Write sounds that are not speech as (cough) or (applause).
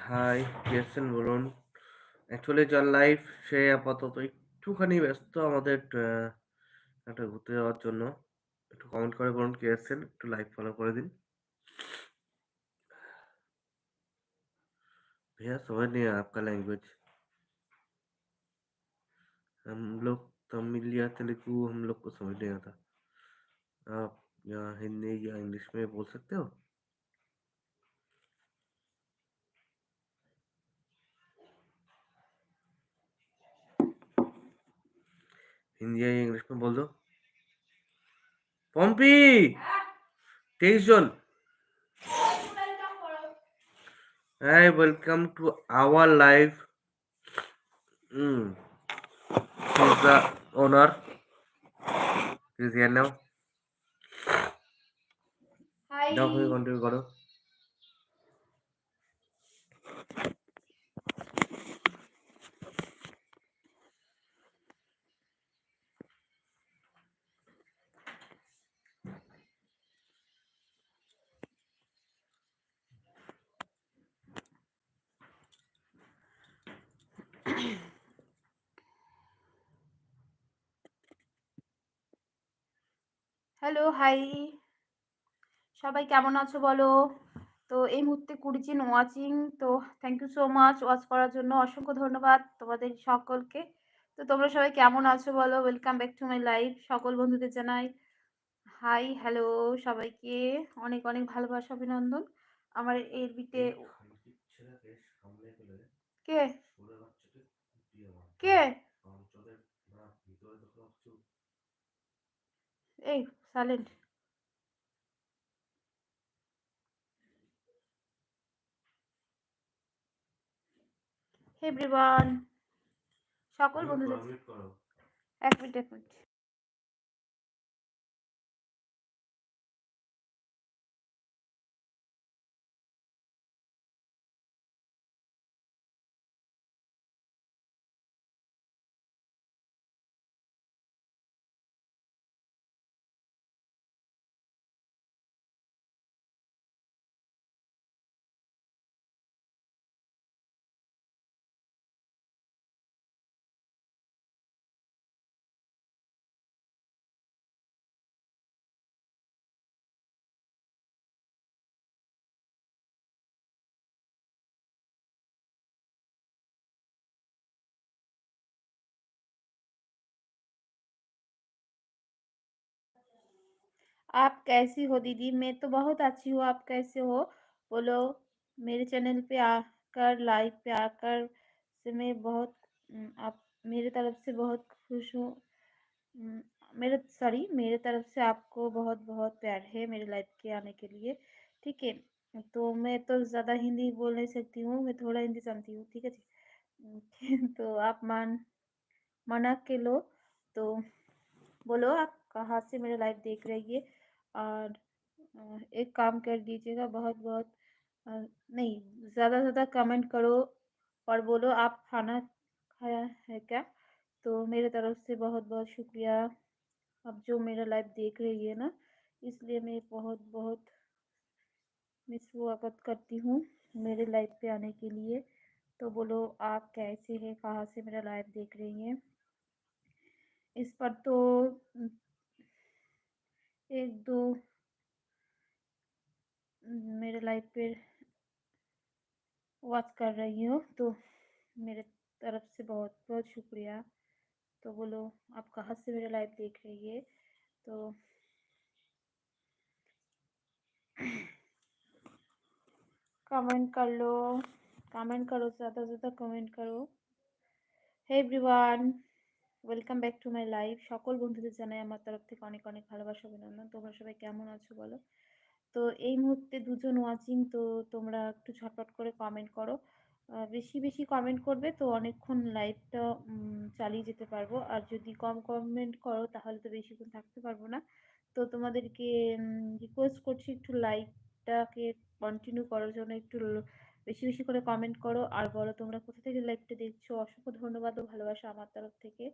High কে আছেন বলুন actually যার লাইফ সে আপাতত একটুখানি ব্যস্ত আমাদের আহ, একটা ঘুরতে যাওয়ার জন্য একটু কমেন্ট করে বলুন কে আছেন একটু লাইভ ফলো করে দিন भैया समझ नहीं आया आपका लैंग्वेज हम लोग तमिल या तेलुगु हम लोग को समझ नहीं आता आप या हिंदी या इंग्लिश में बोल सकते हो हिंदी या इंग्लिश में बोल दो पम्पी तेईस जन hi welcome to our life the owner is here now. Hi. Now, continue, hello hi. সবাই কেমন আছো বলো? তো এই মুহূর্তে কুড়িচিন ওয়াচিং তো thank you so much watch করার জন্য অসংখ্য ধন্যবাদ তোমাদের সকলকে। তো তোমরা সবাই কেমন আছো বলো? Welcome back to my life সকল বন্ধুদের জানাই। হাই হ্যালো সবাইকে অনেক অনেক ভালোবাসা অভিনন্দন। আমার এর বিটে কে? কে? এই সাইলেন্ট এভরিওয়ান সকল বন্ধুদের এক মিনিট এক মিনিট। आप कैसी हो दीदी? मैं तो बहुत अच्छी हूँ, आप कैसे हो? बोलो, मेरे चैनल पे आकर, लाइव पे आकर से मैं बहुत आप, मेरे तरफ़ से बहुत खुश हूँ। मेरे, सॉरी, मेरे तरफ़ से आपको बहुत बहुत प्यार है मेरे लाइव के आने के लिए, ठीक है? तो मैं तो ज़्यादा हिंदी बोल नहीं सकती हूँ, मैं थोड़ा हिंदी जानती हूँ, ठीक है जी? (laughs) तो आप मान, मना के लो तो बोलो आप कहाँ से मेरा लाइव देख रही है और एक काम कर दीजिएगा बहुत बहुत नहीं ज़्यादा से ज़्यादा कमेंट करो और बोलो, आप खाना खाया है क्या? तो मेरे तरफ़ से बहुत बहुत शुक्रिया। अब जो मेरा लाइव देख रही है ना, इसलिए मैं बहुत बहुत मिस स्वागत करती हूँ मेरे लाइव पे आने के लिए। तो बोलो, आप कैसे हैं? कहाँ से मेरा लाइव देख रही हैं? इस पर तो एक, दो, मेरे लाइफ पर वॉच कर रही हो तो मेरे तरफ़ से बहुत बहुत शुक्रिया। तो बोलो, आप कहाँ से मेरा लाइव देख रही है? तो कमेंट कर लो कमेंट करो, ज़्यादा से ज़्यादा कमेंट करो। Hey everyone welcome back to my life সকল বন্ধুদের জানাই আমার তরফ থেকে অনেক অনেক ভালোবাসা, অভিনন্দন। তোমরা সবাই কেমন আছো বলো? তো এই মুহূর্তে দুজন ওয়াচিং তো তোমরা একটু ঝটপট করে কমেন্ট করো। বেশি বেশি কমেন্ট করবে তো অনেকক্ষণ লাইভটা চালিয়ে যেতে পারব। আর যদি কম কমেন্ট করো, তাহলে তো বেশিক্ষণ থাকতে পারব না। তো তোমাদেরকে রিকোয়েস্ট করছি একটু লাইভটাকে কন্টিনিউ করার জন্য একটু বেশি বেশি করে কমেন্ট করো। আর বলো তোমরা কোথা থেকে লাইভটা দেখছ? অসংখ্য ধন্যবাদ ও ভালোবাসা আমার তরফ থেকে।